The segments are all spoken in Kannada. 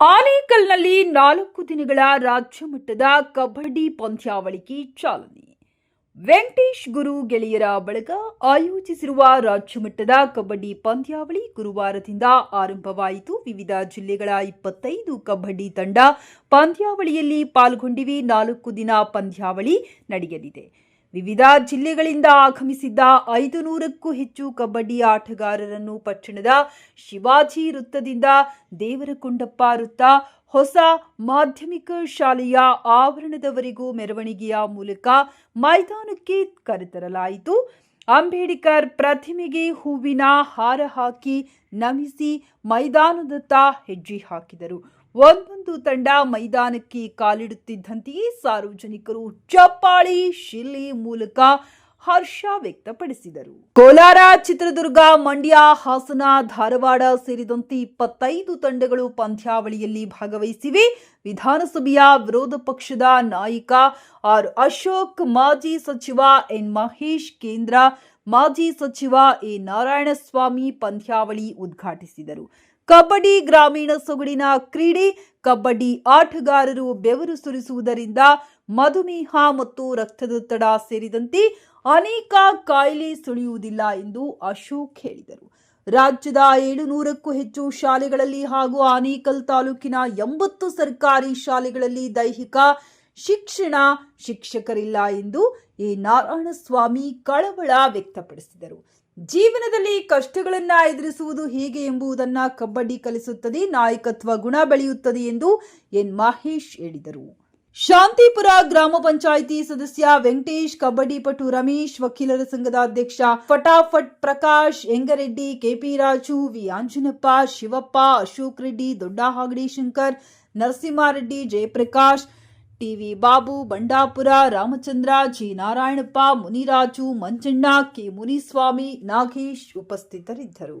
ಆನೇಕಲ್ನಲ್ಲಿ ನಾಲ್ಕು ದಿನಗಳ ರಾಜ್ಯ ಮಟ್ಟದ ಕಬಡ್ಡಿ ಪಂದ್ಯಾವಳಿಗೆ ಚಾಲನೆ. ವೆಂಕಟೇಶ್ ಗುರು ಗೆಳೆಯರ ಬಳಗ ಆಯೋಜಿಸಿರುವ ರಾಜ್ಯ ಮಟ್ಟದ ಕಬಡ್ಡಿ ಪಂದ್ಯಾವಳಿ ಗುರುವಾರದಿಂದ ಆರಂಭವಾಯಿತು. ವಿವಿಧ ಜಿಲ್ಲೆಗಳ ಇಪ್ಪತ್ತೈದು ಕಬಡ್ಡಿ ತಂಡ ಪಂದ್ಯಾವಳಿಯಲ್ಲಿ ಪಾಲ್ಗೊಂಡಿವೆ. ನಾಲ್ಕು ದಿನ ಪಂದ್ಯಾವಳಿ ನಡೆಯಲಿದೆ. ವಿವಿಧ ಜಿಲ್ಲೆಗಳಿಂದ ಆಗಮಿಸಿದ್ದ ಐದು ನೂರಕ್ಕೂ ಹೆಚ್ಚು ಕಬಡ್ಡಿ ಆಟಗಾರರನ್ನು ಪಟ್ಟಣದ ಶಿವಾಜಿ ವೃತ್ತದಿಂದ ದೇವರಕೊಂಡಪ್ಪ ವೃತ್ತ, ಹೊಸ ಮಾಧ್ಯಮಿಕ ಶಾಲೆಯ ಆವರಣದವರೆಗೂ ಮೆರವಣಿಗೆಯ ಮೂಲಕ ಮೈದಾನಕ್ಕೆ ಕರೆತರಲಾಯಿತು. ಅಂಬೇಡ್ಕರ್ ಪ್ರತಿಮೆಗೆ ಹೂವಿನ ಹಾರ ಹಾಕಿ ನಮಿಸಿ ಮೈದಾನದತ್ತ ಹೆಜ್ಜೆ ಹಾಕಿದರು. ಒಂದೊಂದು ತಂಡ ಮೈದಾನಕ್ಕೆ ಕಾಲಿಡುತ್ತಿದ್ದಂತೆಯೇ ಸಾರ್ವಜನಿಕರು ಚಪ್ಪಾಳಿ ಶಿಲ್ಲಿ ಮೂಲಕ ಹರ್ಷ ವ್ಯಕ್ತಪಡಿಸಿದರು. ಕೋಲಾರ, ಚಿತ್ರದುರ್ಗ, ಮಂಡ್ಯ, ಹಾಸನ, ಧಾರವಾಡ ಸೇರಿದಂತೆ ಇಪ್ಪತ್ತೈದು ತಂಡಗಳು ಪಂದ್ಯಾವಳಿಯಲ್ಲಿ ಭಾಗವಹಿಸಿವೆ. ವಿಧಾನಸಭೆಯ ವಿರೋಧ ಪಕ್ಷದ ನಾಯಕ ಆರ್ ಅಶೋಕ್, ಮಾಜಿ ಸಚಿವ ಎನ್ ಮಹೇಶ್, ಕೇಂದ್ರ ಮಾಜಿ ಸಚಿವ ಎ ನಾರಾಯಣಸ್ವಾಮಿ ಪಂದ್ಯಾವಳಿ ಉದ್ಘಾಟಿಸಿದರು. ಕಬಡ್ಡಿ ಗ್ರಾಮೀಣ ಸೊಗಡಿನ ಕ್ರೀಡೆ, ಕಬಡ್ಡಿ ಆಟಗಾರರು ಬೆವರು ಸುರಿಸುವುದರಿಂದ ಮಧುಮೇಹ ಮತ್ತು ರಕ್ತದೊತ್ತಡ ಸೇರಿದಂತೆ ಅನೇಕ ಕಾಯಿಲೆ ಸುಳಿಯುವುದಿಲ್ಲ ಎಂದು ಅಶೋಕ್ ಹೇಳಿದರು. ರಾಜ್ಯದ ಏಳುನೂರಕ್ಕೂ ಹೆಚ್ಚು ಶಾಲೆಗಳಲ್ಲಿ ಹಾಗೂ ಆನೇಕಲ್ ತಾಲೂಕಿನ ಎಂಬತ್ತು ಸರ್ಕಾರಿ ಶಾಲೆಗಳಲ್ಲಿ ದೈಹಿಕ ಶಿಕ್ಷಣ ಶಿಕ್ಷಕರಿಲ್ಲ ಎಂದು ಎ. ನಾರಾಯಣಸ್ವಾಮಿ ಕಳವಳ ವ್ಯಕ್ತಪಡಿಸಿದರು. ಜೀವನದಲ್ಲಿ ಕಷ್ಟಗಳನ್ನ ಎದುರಿಸುವುದು ಹೇಗೆ ಎಂಬುದನ್ನ ಕಬಡ್ಡಿ ಕಲಿಸುತ್ತದೆ, ನಾಯಕತ್ವ ಗುಣ ಬೆಳೆಯುತ್ತದೆ ಎಂದು ಎನ್ ಮಹೇಶ್ ಹೇಳಿದರು. ಶಾಂತಿಪುರ ಗ್ರಾಮ ಪಂಚಾಯಿತಿ ಸದಸ್ಯ ವೆಂಕಟೇಶ್, ಕಬಡ್ಡಿ ಪಟು ರಮೇಶ್, ವಕೀಲರ ಸಂಘದ ಅಧ್ಯಕ್ಷ ಫಟಾಫಟ್ Prakash Engareddy KP Raju, V Anjanappa, Shivappa, Ashok Reddy Dodda Hagadi Shankar, Narasimha Reddy, Jayaprakash TV Babu Bandapura Ramachandra G Narayanappa Muniraju Manjanna K Muniswamy Nagesh ಉಪಸ್ಥಿತರಿದ್ದರು.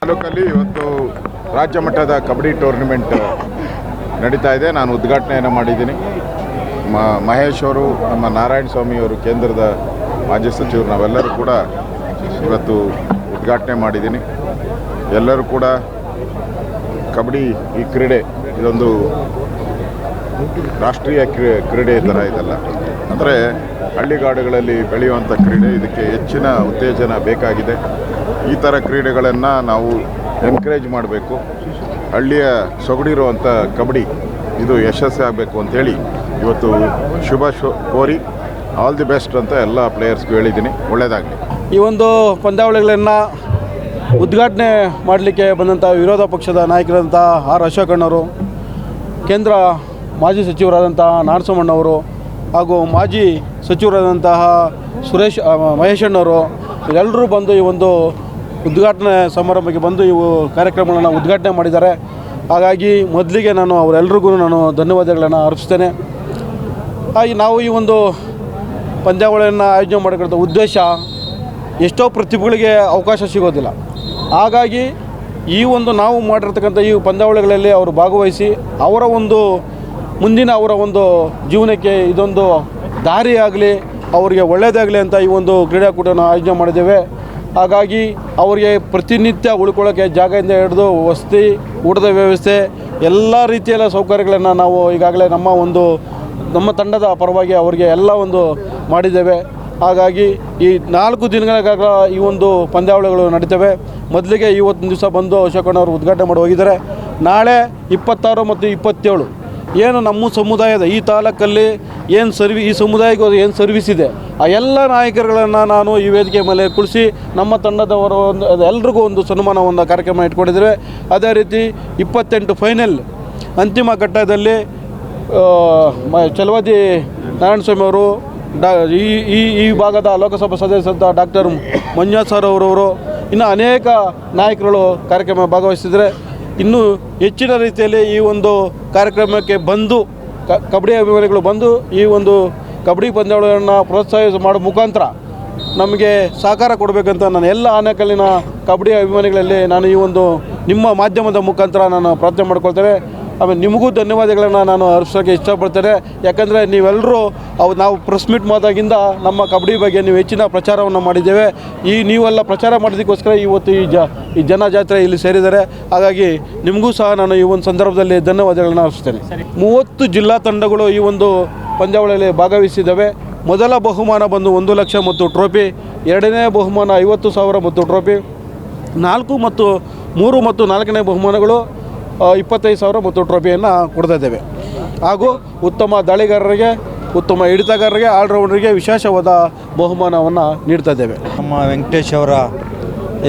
ತಾಲೂಕಲ್ಲಿ ಇವತ್ತು ರಾಜ್ಯ ಮಟ್ಟದ ಕಬಡ್ಡಿ ಟೂರ್ನಿಮೆಂಟ್ ನಡೀತಾ ಇದೆ. ನಾನು ಉದ್ಘಾಟನೆಯನ್ನು ಮಾಡಿದ್ದೀನಿ. ಮ, ಮಹೇಶ್ ಅವರು, ನಮ್ಮ ನಾರಾಯಣ ಸ್ವಾಮಿ ಅವರು ಕೇಂದ್ರದ ಮಾಜಿ ಸಚಿವರು, ನಾವೆಲ್ಲರೂ ಕೂಡ ಇವತ್ತು ಉದ್ಘಾಟನೆ ಮಾಡಿದ್ದೀನಿ. ಎಲ್ಲರೂ ಕೂಡ ಕಬಡ್ಡಿ ಈ ಕ್ರೀಡೆ ಇದೊಂದು ರಾಷ್ಟ್ರೀಯ ಕ್ರೀ, ಕ್ರೀಡೆ ಥರ ಇದಲ್ಲ. ಅಂದರೆ ಹಳ್ಳಿಗಾಡುಗಳಲ್ಲಿ ಬೆಳೆಯುವಂಥ ಕ್ರೀಡೆ ಇದಕ್ಕೆ ಹೆಚ್ಚಿನ ಉತ್ತೇಜನ ಬೇಕಾಗಿದೆ. ಈ ಥರ ಕ್ರೀಡೆಗಳನ್ನು ನಾವು ಎನ್ಕರೇಜ್ ಮಾಡಬೇಕು. ಹಳ್ಳಿಯ ಸೊಗಡಿರುವಂಥ ಕಬಡ್ಡಿ, ಇದು ಯಶಸ್ವಿ ಆಗಬೇಕು ಅಂಥೇಳಿ ಇವತ್ತು ಶುಭ ಕೋರಿ ಆಲ್ ದಿ ಬೆಸ್ಟ್ ಅಂತ ಎಲ್ಲ ಪ್ಲೇಯರ್ಸ್ಗೂ ಹೇಳಿದ್ದೀನಿ. ಒಳ್ಳೆಯದಾಗಲಿ ಈ ಒಂದು ಪಂದ್ಯಾವಳಿಗಳನ್ನು ಉದ್ಘಾಟನೆ ಮಾಡಲಿಕ್ಕೆ ಬಂದಂಥ ವಿರೋಧ ಪಕ್ಷದ ನಾಯಕರಾದಂಥ ಆರ್ ಅಶೋಕಣ್ಣವರು, ಕೇಂದ್ರ ಮಾಜಿ ಸಚಿವರಾದಂಥ ನಾರಸಮಣ್ಣವರು ಹಾಗೂ ಮಾಜಿ ಸಚಿವರಾದಂತಹ ಸುರೇಶ್ ಮಹೇಶಣ್ಣವರು ಎಲ್ಲರೂ ಬಂದು ಈ ಒಂದು ಉದ್ಘಾಟನೆ ಸಮಾರಂಭಕ್ಕೆ ಬಂದು ಇವು ಕಾರ್ಯಕ್ರಮಗಳನ್ನು ಉದ್ಘಾಟನೆ ಮಾಡಿದ್ದಾರೆ. ಹಾಗಾಗಿ ಮೊದಲಿಗೆ ನಾನು ಅವರೆಲ್ಲರಿಗೂ ನಾನು ಧನ್ಯವಾದಗಳನ್ನು ಅರ್ಪಿಸ್ತೇನೆ. ಹಾಗೆ ನಾವು ಈ ಒಂದು ಪಂದ್ಯಾವಳಿಯನ್ನು ಆಯೋಜನೆ ಮಾಡಿಕೊಳ್ಳೋ ಉದ್ದೇಶ ಎಷ್ಟೋ ಪ್ರತಿಭೆಗಳಿಗೆ ಅವಕಾಶ ಸಿಗೋದಿಲ್ಲ. ಹಾಗಾಗಿ ಈ ಒಂದು ನಾವು ಮಾಡಿರ್ತಕ್ಕಂಥ ಈ ಪಂದ್ಯಾವಳಿಗಳಲ್ಲಿ ಅವರು ಭಾಗವಹಿಸಿ ಅವರ ಒಂದು ಮುಂದಿನ ಅವರ ಒಂದು ಜೀವನಕ್ಕೆ ಇದೊಂದು ದಾರಿ ಆಗಲಿ ಅವರಿಗೆ ಒಳ್ಳೆಯದಾಗಲಿ ಅಂತ ಈ ಒಂದು ಕ್ರೀಡಾಕೂಟನ ಆಯೋಜನೆ ಮಾಡಿದ್ದೇವೆ. ಹಾಗಾಗಿ ಅವರಿಗೆ ಪ್ರತಿನಿತ್ಯ ಉಳ್ಕೊಳ್ಳೋಕ್ಕೆ ಜಾಗದಿಂದ ಹಿಡಿದು ವಸತಿ, ಊಟದ ವ್ಯವಸ್ಥೆ, ಎಲ್ಲ ರೀತಿಯಲ್ಲ ಸೌಕರ್ಯಗಳನ್ನು ನಾವು ಈಗಾಗಲೇ ನಮ್ಮ ಒಂದು, ನಮ್ಮ ತಂಡದ ಪರವಾಗಿ ಅವರಿಗೆ ಎಲ್ಲ ಒಂದು ಮಾಡಿದ್ದೇವೆ. ಹಾಗಾಗಿ ಈ ನಾಲ್ಕು ದಿನಗಳ ಈ ಒಂದು ಪಂದ್ಯಾವಳಿಗಳು ನಡೀತವೆ. ಮೊದಲಿಗೆ ಇವತ್ತಿನ ದಿವಸ ಬಂದು ಅಶೋಕಣ್ಣವರು ಉದ್ಘಾಟನೆ ಮಾಡಿ ಹೋಗಿದ್ದಾರೆ. ನಾಳೆ ಇಪ್ಪತ್ತಾರು ಮತ್ತು ಇಪ್ಪತ್ತೇಳು. ಏನು ನಮ್ಮ ಸಮುದಾಯದ ಈ ತಾಲೂಕಲ್ಲಿ ಏನು ಸರ್ವಿ, ಈ ಸಮುದಾಯಕ್ಕೆ ಏನು ಸರ್ವಿಸ್ ಇದೆ, ಆ ಎಲ್ಲ ನಾಯಕರುಗಳನ್ನು ನಾನು ಈ ವೇದಿಕೆ ಮೇಲೆ ಕುಳಿಸಿ ನಮ್ಮ ತಂಡದವರು ಒಂದು ಎಲ್ರಿಗೂ ಒಂದು ಸನ್ಮಾನ, ಒಂದು ಕಾರ್ಯಕ್ರಮ ಇಟ್ಕೊಂಡಿದ್ದೇವೆ. ಅದೇ ರೀತಿ ಇಪ್ಪತ್ತೆಂಟು ಫೈನಲ್ ಅಂತಿಮ ಘಟ್ಟದಲ್ಲಿ ಚಲವಾದಿ ನಾರಾಯಣಸ್ವಾಮಿ ಅವರು, ಡಾ, ಈ ಈ ಈ ಭಾಗದ ಲೋಕಸಭಾ ಸದಸ್ಯರಾದ ಡಾಕ್ಟರ್ ಮಂಜುನಾಥ್ ಸರ್ ಅವರವರು ಇನ್ನು ಅನೇಕ ನಾಯಕರುಗಳು ಕಾರ್ಯಕ್ರಮ ಭಾಗವಹಿಸಿದರೆ ಇನ್ನೂ ಹೆಚ್ಚಿನ ರೀತಿಯಲ್ಲಿ ಈ ಒಂದು ಕಾರ್ಯಕ್ರಮಕ್ಕೆ ಬಂದು ಕಬಡ್ಡಿ ಅಭಿಮಾನಿಗಳು ಬಂದು ಈ ಒಂದು ಕಬಡ್ಡಿ ಪಂದ್ಯಾವಳಿಗಳನ್ನು ಪ್ರೋತ್ಸಾಹ ಮಾಡೋ ಮುಖಾಂತರ ನಮಗೆ ಸಹಕಾರ ಕೊಡಬೇಕಂತ ನಾನು ಎಲ್ಲ ಆನೆಕಲ್ಲಿನ ಕಬಡ್ಡಿ ಅಭಿಮಾನಿಗಳಲ್ಲಿ ನಾನು ಈ ಒಂದು ನಿಮ್ಮ ಮಾಧ್ಯಮದ ಮುಖಾಂತರ ನಾನು ಪ್ರಾರ್ಥನೆ ಮಾಡ್ಕೊಳ್ತೇನೆ. ಆಮೇಲೆ ನಿಮಗೂ ಧನ್ಯವಾದಗಳನ್ನು ನಾನು ಅರ್ಪಿಸೋಕ್ಕೆ ಇಷ್ಟಪಡ್ತೇನೆ. ಯಾಕಂದರೆ ನೀವೆಲ್ಲರೂ ಅವು ನಾವು ಪ್ರೆಸ್ ಮೀಟ್ ಮಾಡಿದಾಗಿಂದ ನಮ್ಮ ಕಬಡ್ಡಿ ಬಗ್ಗೆ ನೀವು ಹೆಚ್ಚಿನ ಪ್ರಚಾರವನ್ನು ಮಾಡಿದ್ದೇವೆ. ಈ ನೀವೆಲ್ಲ ಪ್ರಚಾರ ಮಾಡೋದಕ್ಕೋಸ್ಕರ ಇವತ್ತು ಈ ಜ ಈ ಜನ ಜಾತ್ರೆ ಇಲ್ಲಿ ಸೇರಿದ್ದಾರೆ. ಹಾಗಾಗಿ ನಿಮಗೂ ಸಹ ನಾನು ಈ ಒಂದು ಸಂದರ್ಭದಲ್ಲಿ ಧನ್ಯವಾದಗಳನ್ನು ಅರ್ಪಿಸ್ತೇನೆ ಮೂವತ್ತು ಜಿಲ್ಲಾ ತಂಡಗಳು ಈ ಒಂದು ಪಂದ್ಯಾವಳಿಯಲ್ಲಿ ಭಾಗವಹಿಸಿದ್ದಾವೆ. ಮೊದಲ ಬಹುಮಾನ ಬಂದು ಒಂದು ಲಕ್ಷ ಮತ್ತು ಟ್ರೋಫಿ ಎರಡನೇ ಬಹುಮಾನ ಐವತ್ತು ಸಾವಿರ ಮತ್ತು ಟ್ರೋಫಿ ನಾಲ್ಕು ಮತ್ತು ಮೂರು ಮತ್ತು ನಾಲ್ಕನೇ ಬಹುಮಾನಗಳು. ಇಪ್ಪತ್ತೈದು ಸಾವಿರ ಮತ್ತು ಟ್ರೋಫಿಯನ್ನು ಕೊಡ್ತಾ ಇದ್ದೇವೆ. ಹಾಗೂ ಉತ್ತಮ ದಾಳಿಗಾರರಿಗೆ, ಉತ್ತಮ ಹಿಡಿತಗಾರರಿಗೆ, ಆಲ್ರೌಂಡರಿಗೆ ವಿಶೇಷವಾದ ಬಹುಮಾನವನ್ನು ನೀಡ್ತಾ ಇದ್ದೇವೆ. ನಮ್ಮ ವೆಂಕಟೇಶ್ ಅವರ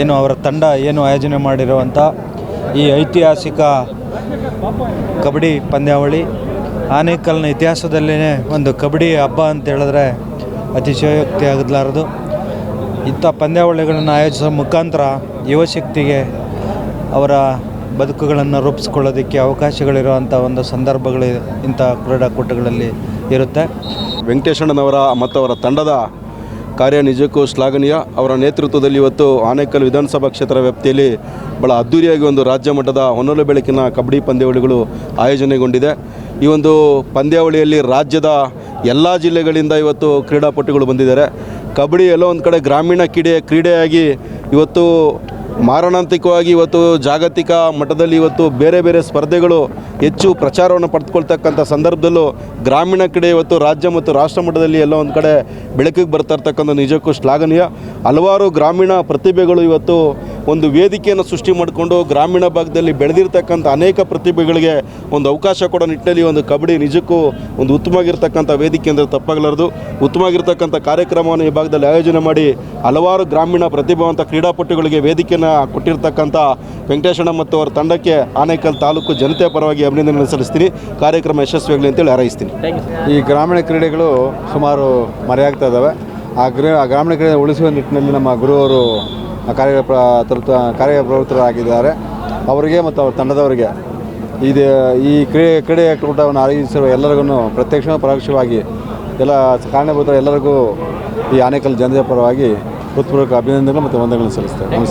ಏನು, ಅವರ ತಂಡ ಏನು ಆಯೋಜನೆ ಮಾಡಿರುವಂಥ ಈ ಐತಿಹಾಸಿಕ ಕಬಡ್ಡಿ ಪಂದ್ಯಾವಳಿ, ಆನೇಕಲ್ನ ಇತಿಹಾಸದಲ್ಲೇ ಒಂದು ಕಬಡ್ಡಿ ಹಬ್ಬ ಅಂತ ಹೇಳಿದ್ರೆ ಅತಿಶಯೋಕ್ತಿ ಆಗಲಾರದು. ಇಂಥ ಪಂದ್ಯಾವಳಿಗಳನ್ನು ಆಯೋಜಿಸೋ ಮುಖಾಂತರ ಯುವಶಕ್ತಿಗೆ ಅವರ ಬದುಕುಗಳನ್ನು ರೂಪಿಸ್ಕೊಳ್ಳೋದಕ್ಕೆ ಅವಕಾಶಗಳಿರುವಂಥ ಒಂದು ಸಂದರ್ಭಗಳು ಇಂಥ ಕ್ರೀಡಾಕೂಟಗಳಲ್ಲಿ ಇರುತ್ತೆ. ವೆಂಕಟೇಶಣ್ಣನವರ ಮತ್ತು ಅವರ ತಂಡದ ಕಾರ್ಯ ನಿಜಕ್ಕೂ ಶ್ಲಾಘನೀಯ. ಅವರ ನೇತೃತ್ವದಲ್ಲಿ ಇವತ್ತು ಆನೇಕಲ್ ವಿಧಾನಸಭಾ ಕ್ಷೇತ್ರ ವ್ಯಾಪ್ತಿಯಲ್ಲಿ ಭಾಳ ಅದ್ಧೂರಿಯಾಗಿ ಒಂದು ರಾಜ್ಯ ಮಟ್ಟದ ಹೊನ್ನಲು ಬೆಳಕಿನ ಕಬಡ್ಡಿ ಪಂದ್ಯಾವಳಿಗಳು ಆಯೋಜನೆಗೊಂಡಿದೆ. ಈ ಒಂದು ಪಂದ್ಯಾವಳಿಯಲ್ಲಿ ರಾಜ್ಯದ ಎಲ್ಲ ಜಿಲ್ಲೆಗಳಿಂದ ಇವತ್ತು ಕ್ರೀಡಾಪಟುಗಳು ಬಂದಿದ್ದಾರೆ. ಕಬಡ್ಡಿ ಎಲ್ಲೋ ಒಂದು ಕಡೆ ಗ್ರಾಮೀಣ ಕ್ರೀಡೆ ಕ್ರೀಡೆಯಾಗಿ ಇವತ್ತು ಮಾರಣಾಂತಿಕವಾಗಿ ಇವತ್ತು ಜಾಗತಿಕ ಮಟ್ಟದಲ್ಲಿ ಇವತ್ತು ಬೇರೆ ಬೇರೆ ಸ್ಪರ್ಧೆಗಳು ಹೆಚ್ಚು ಪ್ರಚಾರವನ್ನು ಪಡೆದುಕೊಳ್ತಕ್ಕಂಥ ಸಂದರ್ಭದಲ್ಲೂ ಗ್ರಾಮೀಣ ಕಡೆ ಇವತ್ತು ರಾಜ್ಯ ಮತ್ತು ರಾಷ್ಟ್ರ ಮಟ್ಟದಲ್ಲಿ ಎಲ್ಲ ಒಂದು ಕಡೆ ಬೆಳಕಿಗೆ ಬರ್ತಾ ಇರ್ತಕ್ಕಂಥ ನಿಜಕ್ಕೂ ಶ್ಲಾಘನೀಯ. ಹಲವಾರು ಗ್ರಾಮೀಣ ಪ್ರತಿಭೆಗಳು ಇವತ್ತು ಒಂದು ವೇದಿಕೆಯನ್ನು ಸೃಷ್ಟಿ ಮಾಡಿಕೊಂಡು ಗ್ರಾಮೀಣ ಭಾಗದಲ್ಲಿ ಬೆಳೆದಿರ್ತಕ್ಕಂಥ ಅನೇಕ ಪ್ರತಿಭೆಗಳಿಗೆ ಒಂದು ಅವಕಾಶ ಕೊಡೋ ನಿಟ್ಟಿನಲ್ಲಿ ಒಂದು ಕಬಡ್ಡಿ ನಿಜಕ್ಕೂ ಒಂದು ಉತ್ತಮವಾಗಿರ್ತಕ್ಕಂಥ ವೇದಿಕೆ ಅಂದರೆ ತಪ್ಪಾಗಲಾರದು. ಉತ್ತಮವಾಗಿರ್ತಕ್ಕಂಥ ಕಾರ್ಯಕ್ರಮವನ್ನು ಈ ಭಾಗದಲ್ಲಿ ಆಯೋಜನೆ ಮಾಡಿ ಹಲವಾರು ಗ್ರಾಮೀಣ ಪ್ರತಿಭಾವಂತ ಕ್ರೀಡಾಪಟುಗಳಿಗೆ ವೇದಿಕೆಯನ್ನು ಕೊಟ್ಟಿರ್ತಕ್ಕಂಥ ವೆಂಕಟೇಶಣ್ಣ ಮತ್ತು ಅವರ ತಂಡಕ್ಕೆ ಆನೇಕಲ್ ತಾಲೂಕು ಜನತೆ ಪರವಾಗಿ ಅಭಿನಂದನೆ ಸಲ್ಲಿಸ್ತೀನಿ. ಕಾರ್ಯಕ್ರಮ ಯಶಸ್ವಿಯಾಗಲಿ ಅಂತೇಳಿ ಹಾರೈಸ್ತೀನಿ. ಈ ಗ್ರಾಮೀಣ ಕ್ರೀಡೆಗಳು ಸುಮಾರು ಮರೆಯಾಗ್ತಾ ಇದ್ದಾವೆ. ಆ ಗ್ರ ಆ ಗ್ರಾಮೀಣ ಕ್ರೀಡೆ ಉಳಿಸುವ ನಿಟ್ಟಿನಲ್ಲಿ ನಮ್ಮ ಗುರುವರು ಕಾರ್ಯ ಪ್ರ- ಕಾರ್ಯಪ್ರವೃತ್ತರಾಗಿದ್ದಾರೆ ಅವರಿಗೆ ಮತ್ತು ಅವರ ತಂಡದವರಿಗೆ ಇದು ಈ ಕ್ರೀಡೆ ಕ್ರೀಡಾಕೂಟವನ್ನು ಆಯೋಜಿಸಿರುವ ಎಲ್ಲರಿಗೂ ಪ್ರತ್ಯಕ್ಷ ಪರೋಕ್ಷವಾಗಿ ಎಲ್ಲ ಕಾರಣಭೂತ ಎಲ್ಲರಿಗೂ ಈ ಆನೇಕಲ್ ಜನತೆ ಪರವಾಗಿ ಹೃತ್ಪೂರ್ವಕ ಅಭಿನಂದನೆಗಳು ಮತ್ತು ವಂದನೆಗಳನ್ನು ಸಲ್ಲಿಸ್ತೇವೆ.